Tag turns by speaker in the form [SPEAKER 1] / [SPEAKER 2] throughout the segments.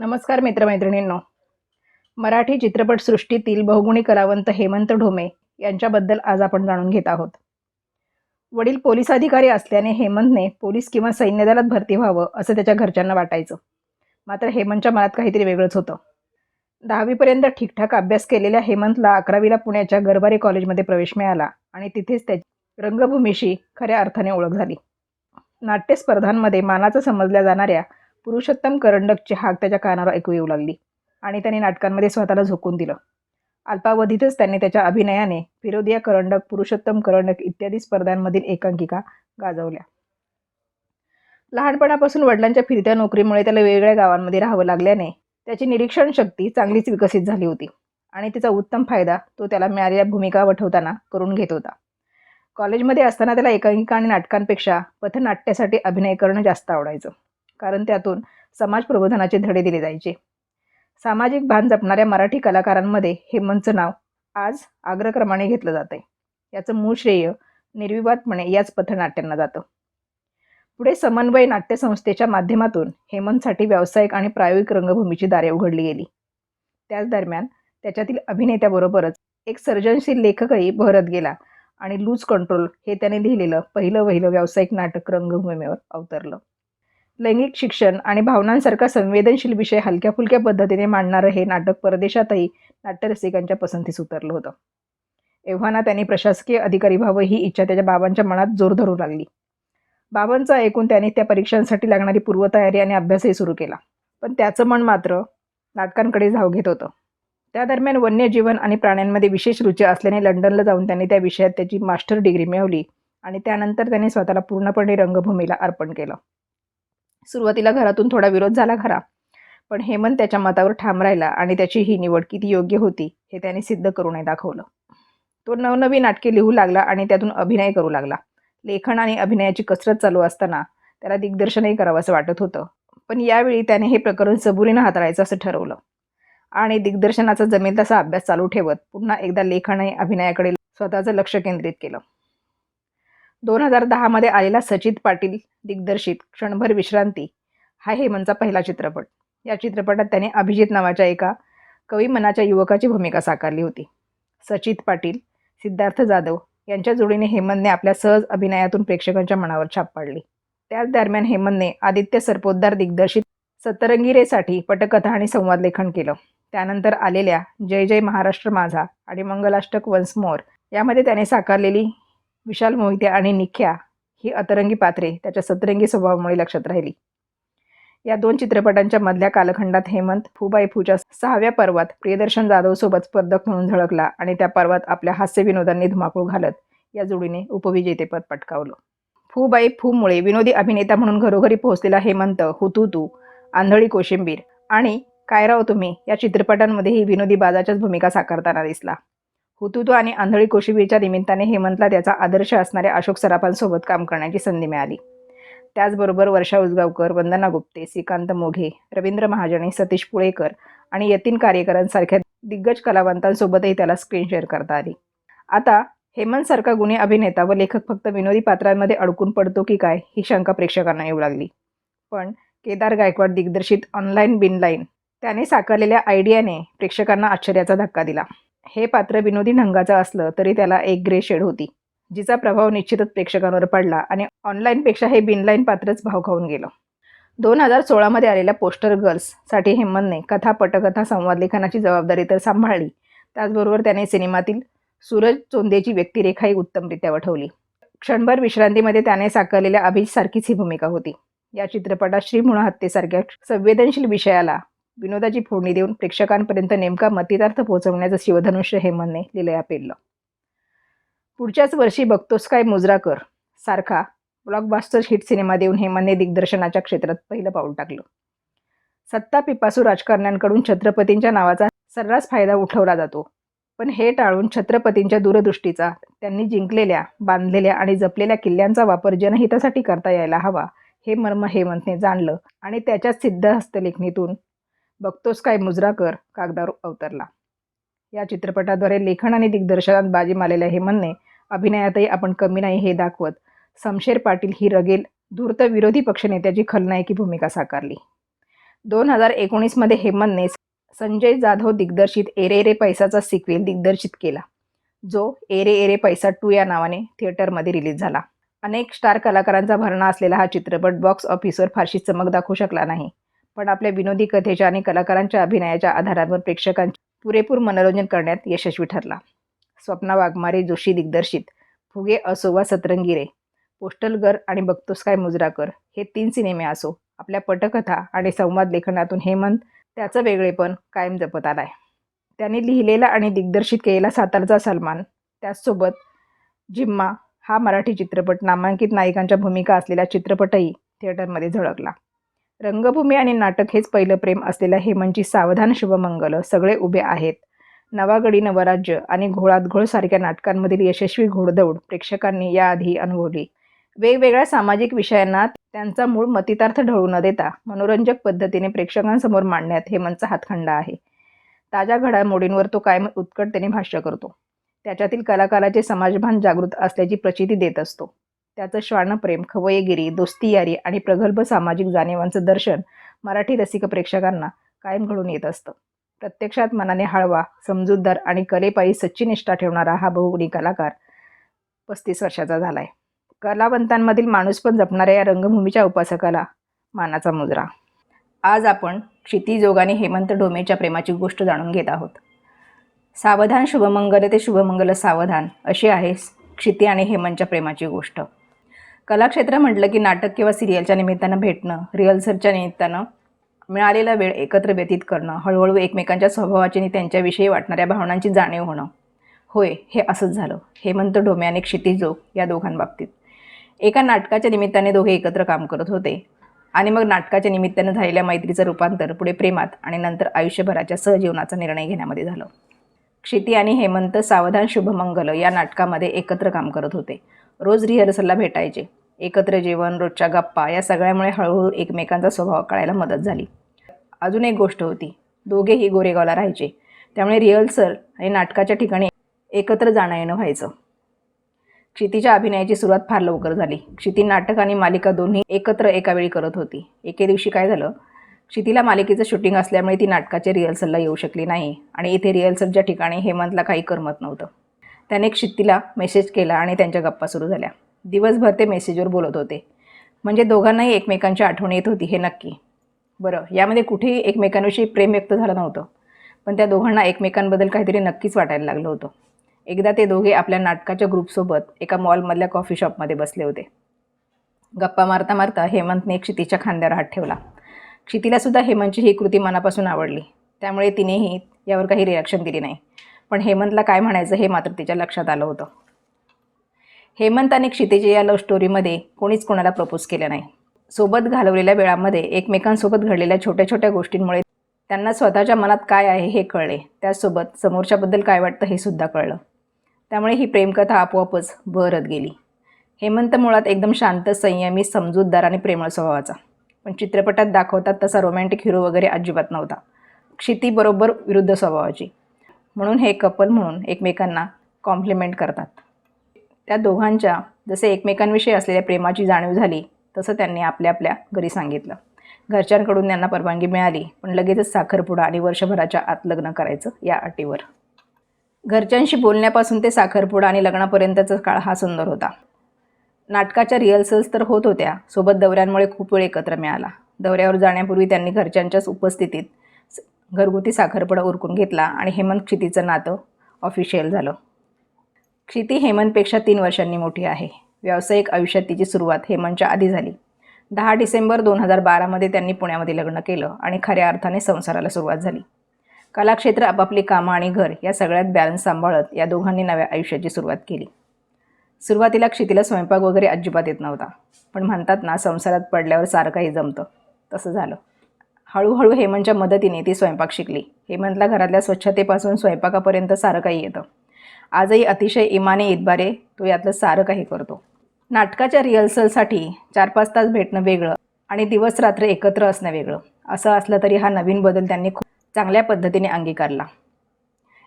[SPEAKER 1] नमस्कार मित्रमैत्रिणींनो. मराठी चित्रपटसृष्टीतील बहुगुणी कलावंत हेमंत ढोमे यांच्याबद्दल आज आपण जाणून घेत आहोत. वडील पोलीस अधिकारी असल्याने हेमंतने पोलीस किंवा सैन्य दलात भरती व्हावं असं त्याच्या घरच्यांना वाटायचं. मात्र हेमंतच्या मनात काहीतरी वेगळंच होतं. दहावीपर्यंत ठीकठाक अभ्यास केलेल्या हेमंतला अकरावीला पुण्याच्या गरबारे कॉलेजमध्ये प्रवेश मिळाला आणि तिथेच त्याची रंगभूमीशी खऱ्या अर्थाने ओळख झाली. नाट्य स्पर्धांमध्ये मानाचं समजल्या जाणाऱ्या पुरुषोत्तम करंडकची हाक त्याच्या कानावर ऐकू येऊ लागली आणि त्याने नाटकांमध्ये स्वतःला झोकून दिलं. अल्पावधीतच त्यांनी त्याच्या अभिनयाने फिरोदिया करंडक पुरुषोत्तम करंडक इत्यादी स्पर्धांमधील एकांकिका गाजवल्या. लहानपणापासून वडिलांच्या फिरत्या नोकरीमुळे त्याला वेगवेगळ्या गावांमध्ये राहावं लागल्याने त्याची निरीक्षण शक्ती चांगलीच विकसित झाली होती आणि तिचा उत्तम फायदा तो त्याला मिळालेल्या भूमिका वठवताना करून घेत होता. कॉलेजमध्ये असताना त्याला एकांकिका आणि नाटकांपेक्षा पथनाट्यासाठी अभिनय करणं जास्त आवडायचं. कारण त्यातून समाज प्रबोधनाचे धडे दिले जायचे. सामाजिक भान जपणाऱ्या मराठी कलाकारांमध्ये हेमंतचं नाव आज अग्रक्रमाने घेतलं जातं आहे याचं मूळ श्रेय निर्विवादपणे याच पथनाट्यांना जातं. पुढे समन्वय नाट्यसंस्थेच्या माध्यमातून हेमंतसाठी व्यावसायिक आणि प्रायोगिक रंगभूमीची दारे उघडली गेली. त्याच दरम्यान त्याच्यातील अभिनेत्याबरोबरच एक सर्जनशील लेखकही बहरत गेला आणि लूज कंट्रोल हे त्याने लिहिलेलं पहिलं वहिलं व्यावसायिक नाटक रंगभूमीवर अवतरलं. लैंगिक शिक्षण आणि भावनांसारखा संवेदनशील विषय हलक्या फुलक्या पद्धतीने मांडणारं हे नाटक परदेशातही नाट्यरसिकांच्या पसंतीस उतरलं होतं. एव्हाना त्यांनी प्रशासकीय अधिकारी व्हावं ही इच्छा त्याच्या बाबांच्या मनात जोर धरू लागली. बाबांचं ऐकून त्याने त्या परीक्षांसाठी लागणारी पूर्वतयारी आणि अभ्यासही सुरू केला. पण त्याचं मन मात्र नाटकांकडे धाव घेत होतं. त्या दरम्यान वन्यजीवन आणि प्राण्यांमध्ये विशेष रुची असल्याने लंडनला जाऊन त्यांनी त्या विषयात त्याची मास्टर डिग्री मिळवली आणि त्यानंतर त्याने स्वतःला पूर्णपणे रंगभूमीला अर्पण केलं. सुरुवातीला घरातून थोडा विरोध झाला खरा. पण हेमंत त्याच्या मतावर ठाम राहिला आणि त्याची ही निवड किती योग्य होती हे त्याने सिद्ध करूनही दाखवलं. तो नवनवी नाटके लिहू लागला आणि त्यातून अभिनय करू लागला. लेखन आणि अभिनयाची कसरत चालू असताना त्याला दिग्दर्शनही करावंसं वाटत होतं. पण यावेळी त्याने हे प्रकरण सबुरीनं हाताळायचं असं ठरवलं. आणि दिग्दर्शनाचा जमेल तसा अभ्यास चालू ठेवत पुन्हा एकदा लेखन आणि अभिनयाकडे स्वतःचं लक्ष केंद्रित केलं. दोन हजार दहामध्ये आलेला सचित पाटील दिग्दर्शित क्षणभर विश्रांती. हा हेमनचा पहिला चित्रपट. या चित्रपटात त्याने अभिजित नावाच्या एका कवी मनाच्या युवकाची भूमिका साकारली होती. सचित पाटील सिद्धार्थ जाधव यांच्या जोडीने हेमंतने आपल्या सहज अभिनयातून प्रेक्षकांच्या मनावर छाप पाडली. त्याच दरम्यान हेमंतने आदित्य सरपोतदार दिग्दर्शित सतरंगिरेसाठी पटकथा आणि संवाद लेखन केलं. त्यानंतर आलेल्या जय जय महाराष्ट्र माझा आणि मंगलाष्टक वन्स मोर यामध्ये त्याने साकारलेली विशाल मोहिते आणि निख्या ही अतरंगी पात्रे त्याच्या सतरंगी स्वभावामुळे लक्षात राहिली. या दोन चित्रपटांच्या मधल्या कालखंडात हेमंत फुबाई फूच्या सहाव्या पर्वात प्रियदर्शन जाधव सोबत स्पर्धक म्हणून झळकला आणि त्या पर्वात आपल्या हास्य विनोदांनी धुमाकूळ घालत या जोडीने उपविजेतेपद पटकावलं. फूबाई फूमुळे विनोदी अभिनेता म्हणून घरोघरी पोहोचलेला हेमंत हुतुतू आंधळी कोशिंबीर आणि काय राव तुम्ही या चित्रपटांमध्येही विनोदी बाजाच्याच भूमिका साकारताना दिसला. हुतुतू आणि आंधळी कोशिबीच्या निमित्ताने हेमंतला त्याचा आदर्श असणाऱ्या अशोक सराफांसोबत काम करण्याची संधी मिळाली. त्याचबरोबर वर्षा उजगावकर वंदना गुप्ते श्रीकांत मोघे रवींद्र महाजने सतीश पुळेकर आणि यतीन कार्यकरांसारख्या दिग्गज कलावंतांसोबतही त्याला स्क्रीन शेअर करता आली. आता हेमंतसारखा गुन्हे अभिनेता व लेखक फक्त विनोदी पात्रांमध्ये अडकून पडतो की काय ही शंका प्रेक्षकांना येऊ लागली. पण केदार गायकवाड दिग्दर्शित ऑनलाईन बिनलाईन त्याने साकारलेल्या आयडियाने प्रेक्षकांना आश्चर्याचा धक्का दिला. हे पात्र विनोदी ढंगाचं असलं तरी त्याला एक ग्रे शेड होती जिचा प्रभाव निश्चितच प्रेक्षकांवर पडला आणि ऑनलाईनपेक्षा हे बिनलाईन पात्रच भाव खाऊन गेलं. दोन हजार सोळामध्ये आलेल्या पोस्टर गर्ल्ससाठी हेमंतने कथा पटकथा संवाद लेखनाची जबाबदारी तर सांभाळली. त्याचबरोबर त्याने सिनेमातील सूरज चोंदेची व्यक्तिरेखाही उत्तमरित्या वठवली. क्षणभर विश्रांतीमध्ये त्याने साकारलेल्या अभिजसारखीच ही भूमिका होती. या चित्रपटात श्रीमुणा हत्येसारख्या संवेदनशील विषयाला विनोदाची फोडणी देऊन प्रेक्षकांपर्यंत नेमका मतितार्थ पोहोचवण्याचं शिवधनुष्य हेमंतने लिलया पेरलं पुढच्याच वर्षी बघतोस काय मुजराकर? सारखा ब्लॉकबास्टर हिट सिनेमा देऊन हेमनने दिग्दर्शनाच्या क्षेत्रात पहिलं पाऊल टाकलं. सत्ता पिपासू राजकारण्यांकडून छत्रपतींच्या नावाचा सर्रास फायदा उठवला जातो. पण हे टाळून छत्रपतींच्या दूरदृष्टीचा त्यांनी जिंकलेल्या बांधलेल्या आणि जपलेल्या किल्ल्यांचा वापर जनहितासाठी करता यायला हवा हे मर्म हेमंतने जाणलं आणि त्याच्याच सिद्ध हस्तलेखनीतून बघतोस काय मुजराकर कागदावर अवतरला. या चित्रपटाद्वारे लेखन आणि दिग्दर्शनात बाजी मारलेल्या हेमनने अभिनयातही आपण कमी नाही हे दाखवत. समशेर पाटील ही रगेल धूर्त विरोधी पक्षनेत्याची खलनायकी भूमिका साकारली. दोन हजार एकोणीसमध्ये हेमनने संजय जाधव दिग्दर्शित एरे एरे पैसाचा सिक्वेल दिग्दर्शित केला जो एरे एरे पैसा टू या नावाने थिएटरमध्ये रिलीज झाला. अनेक स्टार कलाकारांचा भरणा असलेला हा चित्रपट बॉक्स ऑफिसवर फारशी चमक दाखवू शकला नाही. पण आपल्या विनोदी कथेच्या आणि कलाकारांच्या अभिनयाच्या आधारावर प्रेक्षकांचे पुरेपूर मनोरंजन करण्यात यशस्वी ठरला. स्वप्ना वाघमारे जोशी दिग्दर्शित फुगे असोवा सतरंगिरे पोस्टल गर आणि बघतोस काय मुजराकर हे तीन सिनेमे असो आपल्या पटकथा आणि संवाद लेखनातून हेमंत त्याचं वेगळेपण कायम जपत आलाय. त्यांनी लिहिलेला आणि दिग्दर्शित केलेला सातारचा सलमान त्याचसोबत जिम्मा हा मराठी चित्रपट नामांकित नायिकांच्या भूमिका असलेला चित्रपटही थिएटरमध्ये झळकला. रंगभूमी आणि नाटक हेच पहिलं प्रेम असलेल्या हेमंतची म्हणजे सावधान शुभमंगल. सगळे उभे आहेत. नवागडी नवराज्य आणि घोळात घोळ सारख्या नाटकांमधील यशस्वी घोडदौड प्रेक्षकांनी याआधी अनुभवली. वेगवेगळ्या सामाजिक विषयांना त्यांचा मूळ मतितार्थ ढळू न देता मनोरंजक पद्धतीने प्रेक्षकांसमोर मांडण्यात हेमंतचा हातखंडा आहे. ताज्या घडामोडींवर तो कायम उत्कटतेने भाष्य करतो. त्याच्यातील कलाकाराचे समाजभान जागृत असल्याची प्रचिती देत असतो. त्याचं श्वानप्रेम खवयगिरी दोस्ती यारी आणि प्रगल्भ सामाजिक जाणीवांचं दर्शन मराठी रसिक प्रेक्षकांना कायम घडून येत असतं. प्रत्यक्षात मनाने हळवा समजूतदार आणि कलेपायी सच्ची निष्ठा ठेवणारा हा बहुगुणी कलाकार पस्तीस वर्षाचा झालाय. कलावंतांमधील माणूस पण जपणाऱ्या या रंगभूमीच्या उपासकाला मानाचा मुजरा. आज आपण क्षितिजोगाने हेमंत डोमेच्या प्रेमाची गोष्ट जाणून घेत आहोत. सावधान शुभमंगल ते शुभमंगल सावधान अशी आहे क्षिती आणि हेमंतच्या प्रेमाची गोष्ट. कलाक्षेत्र म्हटलं की नाटक किंवा सिरियलच्या निमित्तानं भेटणं रिहर्सलच्या निमित्तानं मिळालेला वेळ एकत्र व्यतीत करणं हळूहळू एकमेकांच्या स्वभावाची आणि त्यांच्याविषयी वाटणाऱ्या भावनांची जाणीव होणं. होय हे असंच झालं. हेमंत डोमे आणि क्षितिजोग या दोघांबाबतीत. एका नाटकाच्या निमित्ताने दोघे एकत्र काम करत होते. आणि मग नाटकाच्या निमित्तानं झालेल्या मैत्रीचं रूपांतर पुढे प्रेमात आणि नंतर आयुष्यभराच्या सहजीवनाचा निर्णय घेण्यामध्ये झालं. क्षिती आणि हेमंत सावधान शुभमंगल या नाटकामध्ये एकत्र काम करत होते. रोज रिहर्सलला भेटायचे. एकत्र जेवण रोजच्या गप्पा या सगळ्यामुळे हळूहळू एकमेकांचा स्वभाव कळायला मदत झाली. अजून एक गोष्ट होती. दोघेही गोरेगावला राहायचे. त्यामुळे रिहर्सल आणि नाटकाच्या ठिकाणी एकत्र जाणं येणं व्हायचं. क्षितीच्या अभिनयाची सुरुवात फार लवकर झाली. क्षिती नाटक आणि मालिका दोन्ही एकत्र एकावेळी करत होती. एके दिवशी काय झालं? क्षितीला मालिकेचं शूटिंग असल्यामुळे ती नाटकाच्या रिहर्सलला येऊ शकली नाही आणि इथे रिहर्सलच्या ठिकाणी हेमंतला काही करमत नव्हतं. त्याने क्षितिला मेसेज केला आणि त्यांच्या गप्पा सुरू झाल्या. दिवसभर ते मेसेजवर बोलत होते. म्हणजे दोघांनाही एकमेकांची आठवण येत होती हे नक्की. बरं यामध्ये कुठेही एकमेकांविषयी प्रेम व्यक्त झालं नव्हतं. पण त्या दोघांना एकमेकांबद्दल काहीतरी नक्कीच वाटायला लागलं होतं. एकदा ते दोघे आपल्या नाटकाच्या ग्रुपसोबत एका मॉलमधल्या कॉफी शॉपमध्ये बसले होते. गप्पा मारता मारता हेमंतने क्षितीच्या खांद्यावर हात ठेवला. क्षितीलासुद्धा हेमंतची ही कृती मनापासून आवडली. त्यामुळे तिनेही यावर काही रिॲक्शन दिली नाही. पण हेमंतला काय म्हणायचं हे मात्र तिच्या लक्षात आलं होतं. हेमंत आणि क्षितेच्या या लव्ह स्टोरीमध्ये कोणीच कोणाला प्रपोज केलं नाही. सोबत घालवलेल्या वेळामध्ये एकमेकांसोबत घडलेल्या छोट्या छोट्या गोष्टींमुळे त्यांना स्वतःच्या मनात काय आहे हे कळले. त्याचसोबत समोरच्याबद्दल काय वाटतं हे सुद्धा कळलं. त्यामुळे ही प्रेमकथा आपोआपच बहरत गेली. हेमंत मुळात एकदम शांत संयमी समजूतदार आणि प्रेमळ स्वभावाचा. पण चित्रपटात दाखवतात तसा रोमॅन्टिक हिरो वगैरे अजिबात नव्हता. क्षितीबरोबर विरुद्ध स्वभावाची. म्हणून हे कपल म्हणून एकमेकांना कॉम्प्लिमेंट करतात. त्या दोघांच्या जसे एकमेकांविषयी असलेल्या प्रेमाची जाणीव झाली तसं त्यांनी आपल्या आपल्या घरी सांगितलं. घरच्यांकडून त्यांना परवानगी मिळाली पण लगेचच साखरपुडा आणि वर्षभराच्या आत लग्न करायचं या अटीवर. घरच्यांशी बोलण्यापासून ते साखरपुडा आणि लग्नापर्यंतचा काळ हा सुंदर होता. नाटकाच्या रिहर्सल्स तर होत होत्या सोबत दौऱ्यांमुळे खूप वेळ एकत्र मिळाला. दौऱ्यावर जाण्यापूर्वी त्यांनी घरच्यांच्याच उपस्थितीत घरगुती साखरपुडा उरकून घेतला आणि हेमंत क्षितीचं नातं ऑफिशियल झालं. क्षिती हेमंतपेक्षा तीन वर्षांनी मोठी आहे. व्यावसायिक आयुष्यात तिची सुरुवात हेमंतच्या आधी झाली. दहा डिसेंबर दोन हजार बारामध्ये त्यांनी पुण्यामध्ये लग्न केलं आणि खऱ्या अर्थाने संसाराला सुरुवात झाली. कलाक्षेत्र आपापली कामं आणि घर या सगळ्यात बॅलन्स सांभाळत या दोघांनी नव्या आयुष्याची सुरुवात केली. सुरुवातीला क्षितीला स्वयंपाक वगैरे अजिबात येत नव्हता. पण म्हणतात ना संसारात पडल्यावर सारं काही जमतं. तसं झालं. हळूहळू हेमंतच्या मदतीने ती स्वयंपाक शिकली. हेमंतला घरातल्या स्वच्छतेपासून स्वयंपाकापर्यंत सारं काही येतं. आजही अतिशय इमाने इतबारे तो यातलं सारं काही करतो. नाटकाच्या रिहर्सलसाठी चार पाच तास भेटणं वेगळं आणि दिवस रात्र एकत्र असणं वेगळं. असं असलं तरी हा नवीन बदल त्यांनी खूप चांगल्या पद्धतीने अंगीकारला.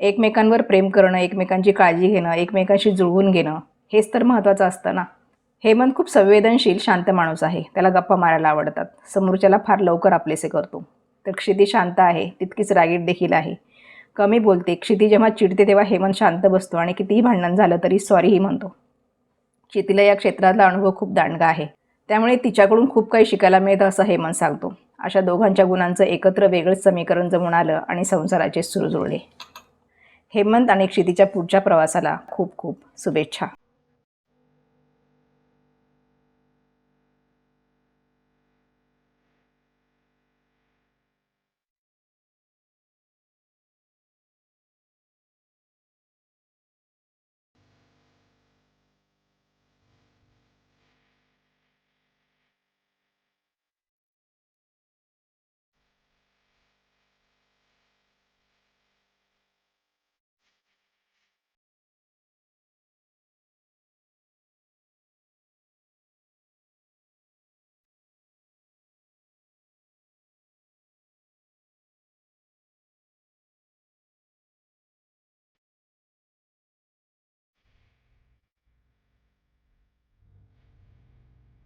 [SPEAKER 1] एकमेकांवर प्रेम करणं एकमेकांची काळजी घेणं एकमेकांशी जुळवून घेणं हेच तर महत्त्वाचं असतं ना? हेमंत खूप संवेदनशील शांत माणूस आहे. त्याला गप्पा मारायला आवडतात. समोरच्याला फार लवकर आपलेसे करतो. तर क्षिती शांत आहे. तितकीच रागीट देखील आहे. कमी बोलते. क्षिती जेव्हा चिडते तेव्हा हेमंत शांत बसतो आणि कितीही भांडण झालं तरी सॉरीही म्हणतो. क्षितीला या क्षेत्रातला अनुभव खूप दांडगा आहे. त्यामुळे तिच्याकडून खूप काही शिकायला मिळतं असं हेमंत सांगतो. अशा दोघांच्या गुणांचं एकत्र वेगळंच समीकरण जमून आलं आणि संसाराचे सुरू जुळले हेमंत आणि क्षितीच्या पुढच्या प्रवासाला खूप खूप शुभेच्छा.